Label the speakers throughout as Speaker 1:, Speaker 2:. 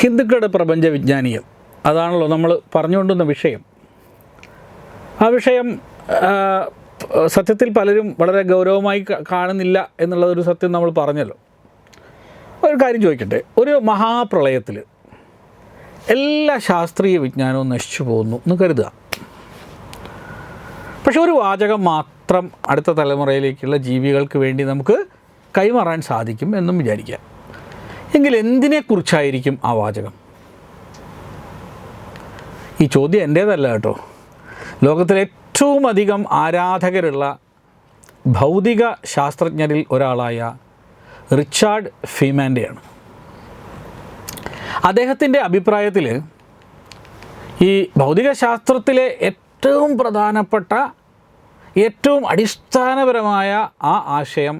Speaker 1: ഹിന്ദുക്കളുടെ പ്രപഞ്ച വിജ്ഞാനീയം അതാണല്ലോ നമ്മൾ പറഞ്ഞുകൊണ്ടുന്ന വിഷയം. ആ വിഷയം സത്യത്തിൽ പലരും വളരെ ഗൗരവമായി കാണുന്നില്ല എന്നുള്ളതൊരു സത്യം നമ്മൾ പറഞ്ഞല്ലോ. ഒരു കാര്യം ചോദിക്കട്ടെ ഒരു മഹാപ്രളയത്തിൽ എല്ലാ ശാസ്ത്രീയ വിജ്ഞാനവും നശിച്ചു പോകുന്നു എന്ന് കരുതുക. പക്ഷെ ഒരു വാചകം മാത്രം അടുത്ത തലമുറയിലേക്കുള്ള ജീവികൾക്ക് വേണ്ടി നമുക്ക് കൈമാറാൻ സാധിക്കും എന്നും വിചാരിക്കാം എങ്കിൽ എന്തിനെക്കുറിച്ചായിരിക്കും ആ വാചകം? ഈ ചോദ്യം എന്റേതല്ല കേട്ടോ. ലോകത്തിലെ ഏറ്റവും അധികം ആരാധകരുള്ള ഭൗതിക ശാസ്ത്രജ്ഞരിൽ ഒരാളായ റിച്ചാർഡ് ഫീമാന്റെയാണ് അദ്ദേഹത്തിന്റെ അഭിപ്രായത്തിൽ ഈ ഭൗതിക ശാസ്ത്രത്തിലെ ഏറ്റവും പ്രധാനപ്പെട്ട ഏറ്റവും അടിസ്ഥാനപരമായ ആ ആശയം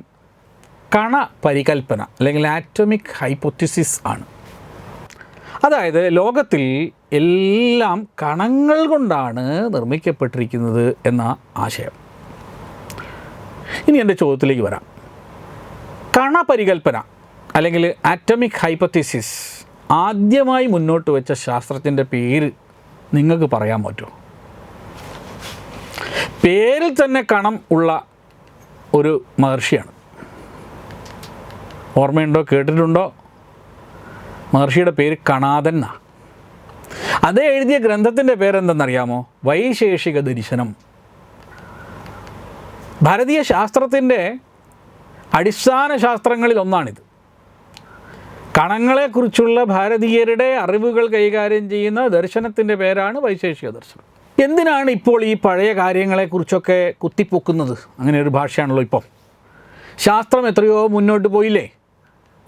Speaker 1: കണ പരികൽപ്പന അല്ലെങ്കിൽ ആറ്റോമിക് ഹൈപ്പോത്തിസിസ് ആണ്. അതായത് ലോകത്തിൽ എല്ലാം കണങ്ങൾ കൊണ്ടാണ് നിർമ്മിക്കപ്പെട്ടിരിക്കുന്നത് എന്ന ആശയം. ഇനി എന്റെ ചോദ്യത്തിലേക്ക് വരാം. കണ പരികൽപ്പന അല്ലെങ്കിൽ ആറ്റോമിക് ഹൈപ്പത്തിസിസ് ആദ്യമായി മുന്നോട്ട് വെച്ച ശാസ്ത്രജ്ഞന്റെ പേര് നിങ്ങൾക്ക് പറയാൻ പറ്റുമോ? പേരിൽ തന്നെ കണം ഉള്ള ഒരു മഹർഷിയാണ്. ഓർമ്മയുണ്ടോ? കേട്ടിട്ടുണ്ടോ? മഹർഷിയുടെ പേര് കണാതൻ അതേ എഴുതിയ ഗ്രന്ഥത്തിന്റെ പേരെന്തെന്നറിയാമോ? വൈശേഷിക ദർശനം ഭാരതീയ ശാസ്ത്രത്തിന്റെ അടിസ്ഥാന ശാസ്ത്രങ്ങളിൽ ഒന്നാണിത്. കണങ്ങളെക്കുറിച്ചുള്ള ഭാരതീയരുടെ അറിവുകൾ കൈകാര്യം ചെയ്യുന്ന ദർശനത്തിന്റെ പേരാണ് വൈശേഷിക ദർശനം. എന്തിനാണ് ഇപ്പോൾ ഈ പഴയ കാര്യങ്ങളെക്കുറിച്ചൊക്കെ കുത്തിപ്പൊക്കുന്നത്? അങ്ങനെ ഒരു ഭാഷയാണല്ലോ ഇപ്പം. ശാസ്ത്രം എത്രയോ മുന്നോട്ട് പോയില്ലേ?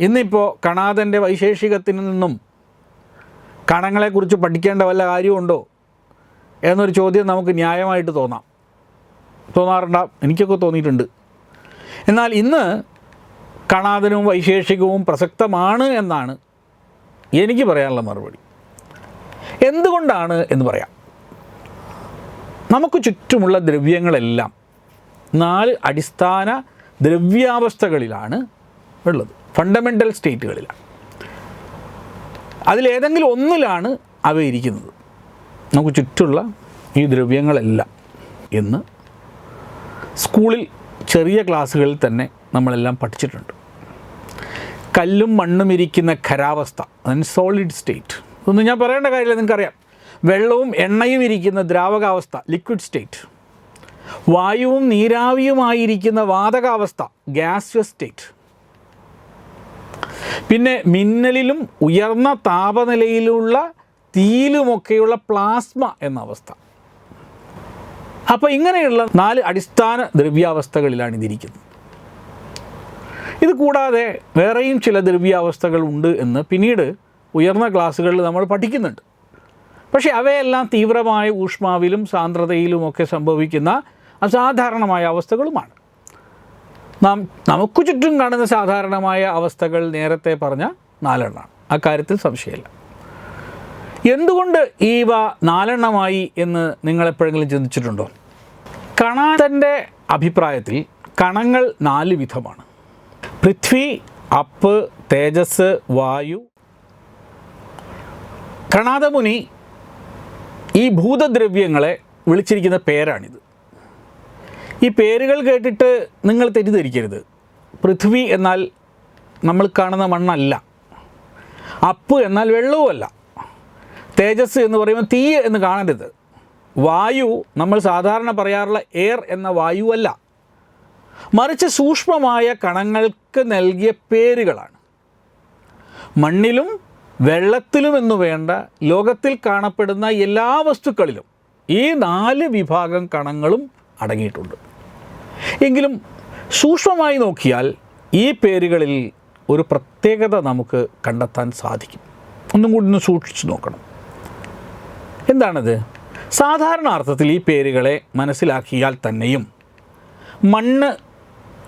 Speaker 1: ഇന്നിപ്പോൾ കണാതന്റെ വൈശേഷികത്തിൽ നിന്നും കണങ്ങളെക്കുറിച്ച് പഠിക്കേണ്ട വല്ല കാര്യമുണ്ടോ എന്നൊരു ചോദ്യം നമുക്ക് ന്യായമായിട്ട് തോന്നാം. തോന്നാറുണ്ട? എനിക്കൊക്കെ തോന്നിയിട്ടുണ്ട്. എന്നാൽ ഇന്ന് കണാതനും വൈശേഷികവും പ്രസക്തമാണ് എന്നാണ് എനിക്ക് പറയാനുള്ള മറുപടി. എന്തുകൊണ്ടാണ് എന്ന് പറയാം. നമുക്ക് ചുറ്റുമുള്ള ദ്രവ്യങ്ങളെല്ലാം നാല് അടിസ്ഥാന ദ്രവ്യാവസ്ഥകളിലാണ് ഉള്ളത്. ഫണ്ടമെന്റൽ സ്റ്റേറ്റുകളിലാണ് അതിലേതെങ്കിലും ഒന്നിലാണ് അവ ഇരിക്കുന്നത്. നമുക്ക് ചുറ്റുള്ള ഈ ദ്രവ്യങ്ങളെല്ലാം എന്ന് സ്കൂളിൽ ചെറിയ ക്ലാസ്സുകളിൽ തന്നെ നമ്മളെല്ലാം പഠിച്ചിട്ടുണ്ട്. കല്ലും മണ്ണും ഇരിക്കുന്ന ഖരാവസ്ഥ അതിന് സോളിഡ് സ്റ്റേറ്റ് ഇതൊന്നും ഞാൻ പറയേണ്ട കാര്യമില്ല നിങ്ങൾക്കറിയാം. വെള്ളവും എണ്ണയും ഇരിക്കുന്ന ദ്രാവകാവസ്ഥ ലിക്വിഡ് സ്റ്റേറ്റ് വായുവും നീരാവിയുമായിരിക്കുന്ന വാതകാവസ്ഥ ഗ്യാസ്യസ് സ്റ്റേറ്റ് പിന്നെ മിന്നലിലും ഉയർന്ന താപനിലയിലുള്ള തീയിലുമൊക്കെയുള്ള പ്ലാസ്മ എന്ന അവസ്ഥ. അപ്പോൾ ഇങ്ങനെയുള്ള നാല് അടിസ്ഥാന ദ്രവ്യാവസ്ഥകളിലാണ് ഇതിരിക്കുന്നത്. ഇത് കൂടാതെ വേറെയും ചില ദ്രവ്യാവസ്ഥകൾ ഉണ്ട് എന്ന് പിന്നീട് ഉയർന്ന ക്ലാസ്സുകളിൽ നമ്മൾ പഠിക്കുന്നുണ്ട്. പക്ഷേ അവയെല്ലാം തീവ്രമായ ഊഷ്മാവിലും സാന്ദ്രതയിലുമൊക്കെ സംഭവിക്കുന്ന അസാധാരണമായ അവസ്ഥകളുമാണ്. നാം നമുക്ക് ചുറ്റും കാണുന്ന സാധാരണമായ അവസ്ഥകൾ നേരത്തെ പറഞ്ഞ നാലെണ്ണമാണ് അക്കാര്യത്തിൽ സംശയമില്ല. എന്തുകൊണ്ട് ഇവ നാലെണ്ണമായി എന്ന് നിങ്ങളെപ്പോഴെങ്കിലും ചിന്തിച്ചിട്ടുണ്ടോ? കണാതന്റെ അഭിപ്രായത്തിൽ കണങ്ങൾ നാല് വിധമാണ്. പൃഥ്വി അപ്പ് തേജസ് വായു. കണാതമുനി ഈ ഭൂതദ്രവ്യങ്ങളെ വിളിച്ചിരിക്കുന്ന പേരാണിത്. ഈ പേരുകൾ കേട്ടിട്ട് നിങ്ങൾ തെറ്റിദ്ധരിക്കരുത്. പൃഥ്വി എന്നാൽ നമ്മൾ കാണുന്ന മണ്ണല്ല. അപ്പ് എന്നാൽ വെള്ളവുമല്ല. തേജസ് എന്ന് പറയുമ്പോൾ തീ എന്ന് കാണരുത്. വായു നമ്മൾ സാധാരണ പറയാറുള്ള എയർ എന്ന വായുവല്ല. മറിച്ച് സൂക്ഷ്മമായ കണങ്ങൾക്ക് നൽകിയ പേരുകളാണ്. മണ്ണിലും വെള്ളത്തിലും എന്നു വേണ്ട ലോകത്തിൽ കാണപ്പെടുന്ന എല്ലാ വസ്തുക്കളിലും ഈ നാല് വിഭാഗം കണങ്ങളും അടങ്ങിയിട്ടുണ്ട്. എങ്കിലും സൂക്ഷ്മമായി നോക്കിയാൽ ഈ പേരുകളിൽ ഒരു പ്രത്യേകത നമുക്ക് കണ്ടെത്താൻ സാധിക്കും. ഒന്നും കൂടി ഒന്ന് സൂക്ഷിച്ചു നോക്കണം. എന്താണത്? സാധാരണ അർത്ഥത്തിൽ ഈ പേരുകളെ മനസ്സിലാക്കിയാൽ തന്നെയും മണ്ണ്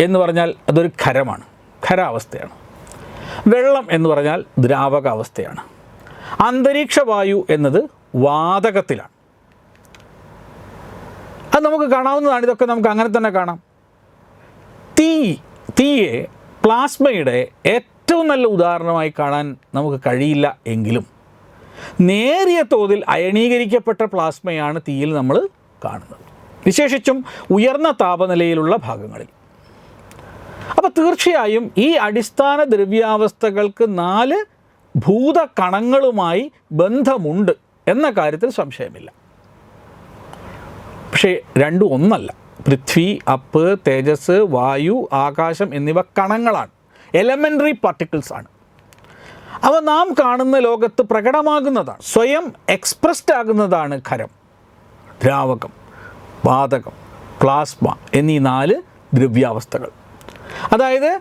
Speaker 1: എന്ന് പറഞ്ഞാൽ അതൊരു ഖരമാണ്. ഖരാവസ്ഥയാണ് വെള്ളം എന്ന് പറഞ്ഞാൽ ദ്രാവകാവസ്ഥയാണ്. അന്തരീക്ഷ വായു എന്നത് വാതകത്തിലാണ്. അത് നമുക്ക് കാണാവുന്നതാണ്. ഇതൊക്കെ നമുക്ക് അങ്ങനെ തന്നെ കാണാം. തീ തീയെ പ്ലാസ്മയുടെ ഏറ്റവും നല്ല ഉദാഹരണമായി കാണാൻ നമുക്ക് കഴിയില്ല എങ്കിലും നേരിയ തോതിൽ അയണീകരിക്കപ്പെട്ട പ്ലാസ്മയാണ് തീയിൽ നമ്മൾ കാണുന്നത്. വിശേഷിച്ചും ഉയർന്ന താപനിലയിലുള്ള ഭാഗങ്ങളിൽ. അപ്പോൾ തീർച്ചയായും ഈ അടിസ്ഥാന ദ്രവ്യാവസ്ഥകൾക്ക് നാല് ഭൂതകണങ്ങളുമായി ബന്ധമുണ്ട് എന്ന കാര്യത്തിൽ സംശയമില്ല. പക്ഷേ രണ്ടും ഒന്നല്ല. പൃഥ്വി അപ്പ് തേജസ് വായു ആകാശം എന്നിവ കണങ്ങളാണ്. എലമെന്ററി പാർട്ടിക്കിൾസ് ആണ്. അവ നാം കാണുന്ന ലോകത്ത് പ്രകടമാകുന്നതാണ്. സ്വയം എക്സ്പ്രസ്ഡ് ആകുന്നതാണ് ഖരം. ദ്രാവകം വാതകം പ്ലാസ്മ എന്നീ നാല് ദ്രവ്യാവസ്ഥകൾ. അതായത്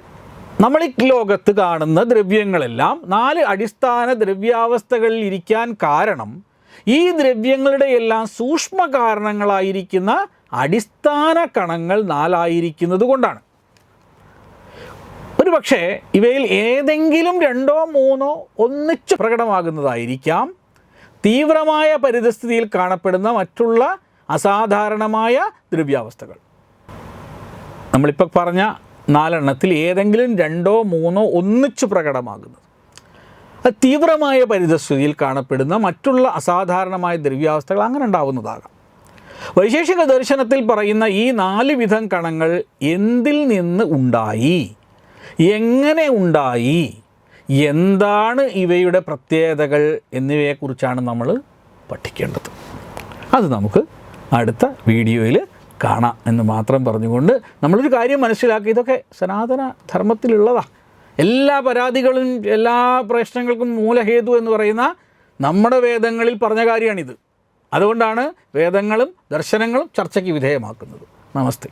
Speaker 1: നമ്മൾ ഈ ലോകത്ത് കാണുന്ന ദ്രവ്യങ്ങളെല്ലാം നാല് അടിസ്ഥാന ദ്രവ്യാവസ്ഥകളിൽ ഇരിക്കാൻ കാരണം ഈ ദ്രവ്യങ്ങളുടെ എല്ലാം സൂക്ഷ്മ കാരണങ്ങളായിരിക്കുന്ന അടിസ്ഥാന കണങ്ങൾ നാലായിരിക്കുന്നത് കൊണ്ടാണ്. ഒരു പക്ഷേ ഇവയിൽ ഏതെങ്കിലും രണ്ടോ മൂന്നോ ഒന്നിച്ച് പ്രകടമാകുന്നതായിരിക്കാം. തീവ്രമായ പരിതസ്ഥിതിയിൽ കാണപ്പെടുന്ന മറ്റുള്ള അസാധാരണമായ ദ്രവ്യാവസ്ഥകൾ. നമ്മളിപ്പോൾ പറഞ്ഞ നാലെണ്ണത്തിൽ ഏതെങ്കിലും രണ്ടോ മൂന്നോ ഒന്നിച്ചു പ്രകടമാകുന്നത്. തീവ്രമായ പരിതസ്ഥിതിയിൽ കാണപ്പെടുന്ന മറ്റുള്ള അസാധാരണമായ ദ്രവ്യാവസ്ഥകൾ അങ്ങനെ ഉണ്ടാവുന്നതാകാം. വൈശേഷിക ദർശനത്തിൽ പറയുന്ന ഈ നാല് വിധം കണങ്ങൾ എന്തിൽ നിന്ന് ഉണ്ടായി? എങ്ങനെ ഉണ്ടായി? എന്താണ് ഇവയുടെ പ്രത്യേകതകൾ എന്നിവയെക്കുറിച്ചാണ് നമ്മൾ പഠിക്കേണ്ടത്. അത് നമുക്ക് അടുത്ത വീഡിയോയിൽ കാണാം എന്ന് മാത്രം പറഞ്ഞുകൊണ്ട് നമ്മളൊരു കാര്യം മനസ്സിലാക്കി. ഇതൊക്കെ സനാതന ധർമ്മത്തിലുള്ളതാണ് എല്ലാ പരാതികളും എല്ലാ പ്രശ്നങ്ങൾക്കും മൂലഹേതു എന്ന് പറയുന്ന നമ്മുടെ വേദങ്ങളിൽ പറഞ്ഞ കാര്യമാണിത്. അതുകൊണ്ടാണ് വേദങ്ങളും ദർശനങ്ങളും ചർച്ചയ്ക്ക് വിധേയമാക്കുന്നത്. നമസ്തേ.